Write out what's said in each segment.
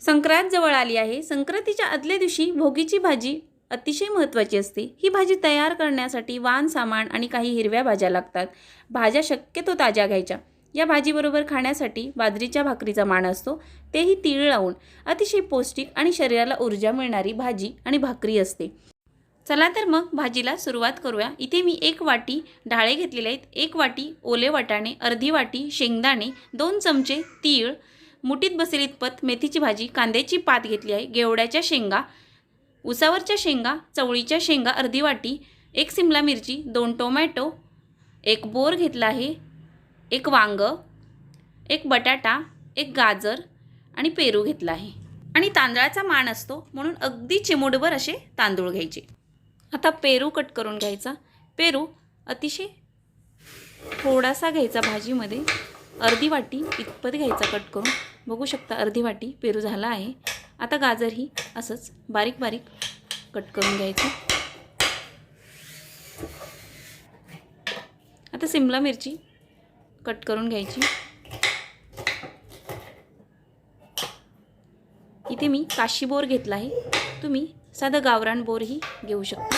संक्रांत जवळ आली आहे. संक्रांतीच्या आदल्या दिवशी भोगीची भाजी अतिशय महत्त्वाची असते. ही भाजी तयार करण्यासाठी वान सामान आणि काही हिरव्या भाज्या लागतात. भाज्या शक्यतो ताज्या घ्यायच्या. या भाजीबरोबर खाण्यासाठी बाजरीच्या भाकरीचा मान असतो. तेही तीळ लावून. अतिशय पौष्टिक आणि शरीराला ऊर्जा मिळणारी भाजी आणि भाकरी असते. चला तर मग भाजीला सुरुवात करूया. इथे मी एक वाटी डाळे घेतलेले आहेत. एक वाटी ओले वाटाणे अर्धी वाटी शेंगदाणे दोन चमचे तीळ मुठीत बसेल इतपत मेथीची भाजी कांद्याची पात घेतली आहे गेवड्याच्या शेंगा उसावरच्या शेंगा चवळीच्या शेंगा अर्धी वाटी एक सिमला मिरची दोन टोमॅटो एक बोर घेतला आहे एक वांग एक बटाटा एक गाजर आणि पेरू घेतला आहे. आणि तांदळाचा मान असतो म्हणून अगदी चिमुडभर असे तांदूळ घ्यायचे. आता पेरू कट करून घ्यायचा. पेरू अतिशय थोडासा घ्यायचा भाजीमध्ये. अर्धी वाटी इतपत घ्यायचा कट करून. बघू शकता अर्धी वाटी पेरू झाला आहे. आता गाजरही असंच बारीक बारीक कट करून घ्यायचं. आता सिमला मिरची कट करून घ्यायची. इथे मी काशी बोर घेतला आहे. तुम्ही साधं गावरान बोरही घेऊ शकता.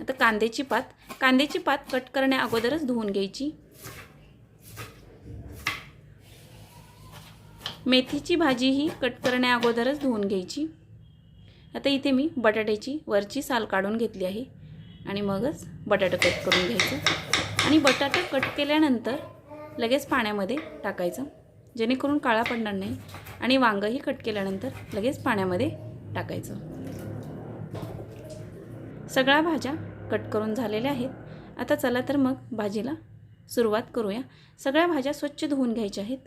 आता कांद्याची पात कांद्याची पात कट करण्या अगोदरच धुवून घ्यायची. मेथीची भाजीही कट करण्या अगोदरच धुवून घ्यायची. आता इथे मी बटाट्याची वरची साल काढून घेतली आहे आणि मगच बटाटा कट करून घ्यायचं. आणि बटाटा कट केल्यानंतर लगेच पाण्यामध्ये टाकायचं. जेणेकरून काळा पडणार नाही आणि वांगंही कट केल्यानंतर लगेच पाण्यामध्ये टाकायचं. सगळ्या भाज्या कट करून झालेल्या आहेत. आता चला तर मग भाजीला सुरुवात करूया. सगळ्या भाज्या स्वच्छ धुवून घ्यायच्या आहेत.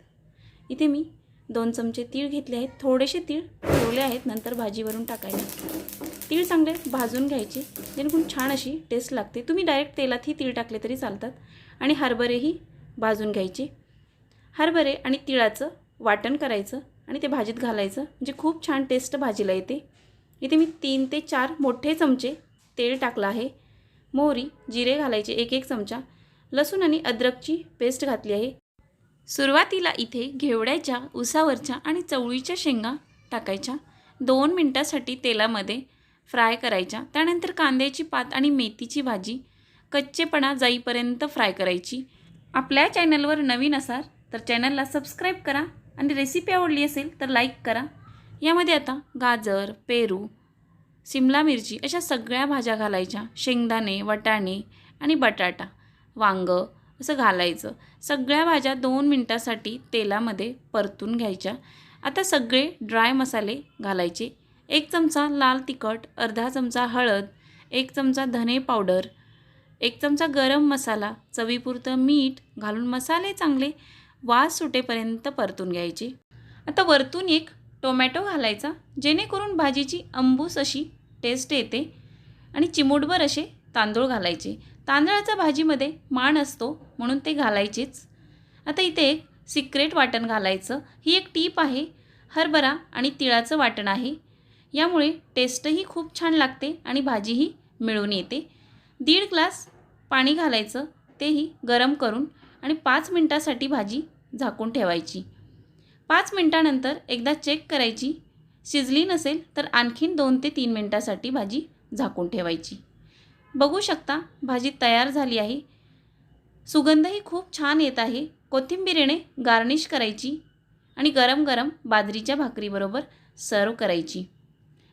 इथे मी दोन चमचे तीळ घेतले आहेत. थोडेसे तीळ ठेवले आहेत. नंतर भाजीवरून टाकायचे. तीळ चांगले भाजून घ्यायचे. जेणेकरून छान अशी टेस्ट लागते. तुम्ही डायरेक्ट तेलातही तीळ टाकले तरी चालतात. आणि हरभरेही भाजून घ्यायचे. हरभरे आणि तिळाचं वाटण करायचं आणि ते भाजीत घालायचं. म्हणजे खूप छान टेस्ट भाजीला येते. इथे मी तीन ते चार मोठे चमचे तेल टाकलं आहे. मोहरी जिरे घालायचे एक एक चमचा. लसूण आणि अद्रकची पेस्ट घातली आहे. सुरुवातीला इथे घेवड्याच्या उसावरच्या आणि चवळीच्या शेंगा टाकायच्या. दोन मिनटासाठी तेलामध्ये फ्राय करायच्या. त्यानंतर कांद्याची पात आणि मेथीची भाजी कच्चेपणा जाईपर्यंत फ्राय करायची. आपल्या चॅनलवर नवीन असाल तर चॅनलला सबस्क्राईब करा आणि रेसिपी आवडली असेल तर लाईक करा. यामध्ये आता गाजर पेरू सिमला मिरची अशा सगळ्या भाज्या घालायच्या. शेंगदाणे वटाणे आणि बटाटा वांगं असं घालायचं. सगळ्या भाज्या दोन मिनटासाठी तेलामध्ये परतून घ्यायच्या. आता सगळे ड्राय मसाले घालायचे. एक चमचा लाल तिखट अर्धा चमचा हळद एक चमचा धने पावडर एक चमचा गरम मसाला चवीपुरतं मीठ घालून मसाले चांगले वास सुटेपर्यंत परतून घ्यायचे. आता वरतून एक टोमॅटो घालायचा जेणेकरून भाजीची अंबूस अशी टेस्ट येते आणि चिमूटभर असे तांदूळ घालायचे. तांदळाचा भाजीमध्ये मान असतो म्हणून ते घालायचेच. आता इथे एक सिक्रेट वाटण घालायचं. ही एक टीप आहे हरभरा आणि तिळाचं वाटण आहे. यामुळे टेस्टही खूप छान लागते आणि भाजीही मिळून येते. दीड ग्लास पाणी घालायचं तेही गरम करून आणि पाच मिनटासाठी भाजी झाकून ठेवायची. पाच मिनटानंतर एकदा चेक करायची. शिजली नसेल तर आणखीन दोन ते तीन मिनटासाठी भाजी झाकून ठेवायची. बघू शकता भाजी तयार झाली आहे. सुगंधही खूप छान येत आहे. कोथिंबिरीने गार्निश करायची आणि गरम गरम बाजरीच्या भाकरीबरोबर सर्व करायची.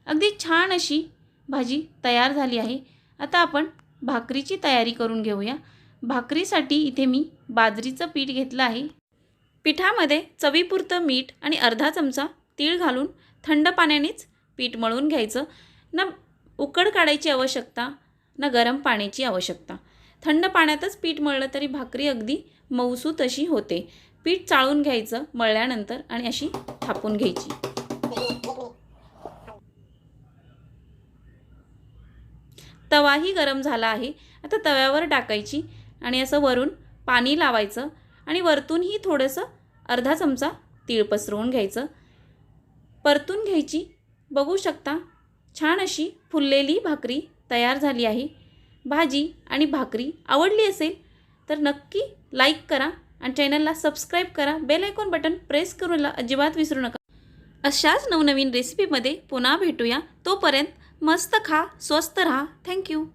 अगदी छान अशी भाजी तयार झाली आहे. आता आपण भाकरीची तयारी करून घेऊया. भाकरीसाठी इथे मी बाजरीचं पीठ घेतलं आहे. पिठामध्ये चवीपुरतं मीठ आणि अर्धा चमचा तीळ घालून थंड पाण्यानेच पीठ मळून घ्यायचं. ना उकड काढायची आवश्यकता ना गरम पाण्याची आवश्यकता. थंड पाण्यातच पीठ मळलं तरी भाकरी अगदी मऊसू अशी होते. पीठ चाळून घ्यायचं मळल्यानंतर आणि अशी थापून घ्यायची. तवाही गरम झाला आहे. आता तव्यावर टाकायची आणि असं वरून पाणी लावायचं आणि वरतूनही थोडंसं अर्धा चमचा तीळ पसरवून घ्यायचं. परतून घ्यायची. बघू शकता छान अशी फुललेली भाकरी तयार झाली आहे. भाजी आणि भाकरी आवडली असेल तर नक्की लाईक करा आणि चॅनलला सबस्क्राईब करा. बेल आयकॉन बटन प्रेस करूनला अजिबात विसरू नका. अशाच नवनवीन रेसिपीमध्ये पुन्हा भेटूया. तोपर्यंत मस्त खा स्वस्त राहा. थँक्यू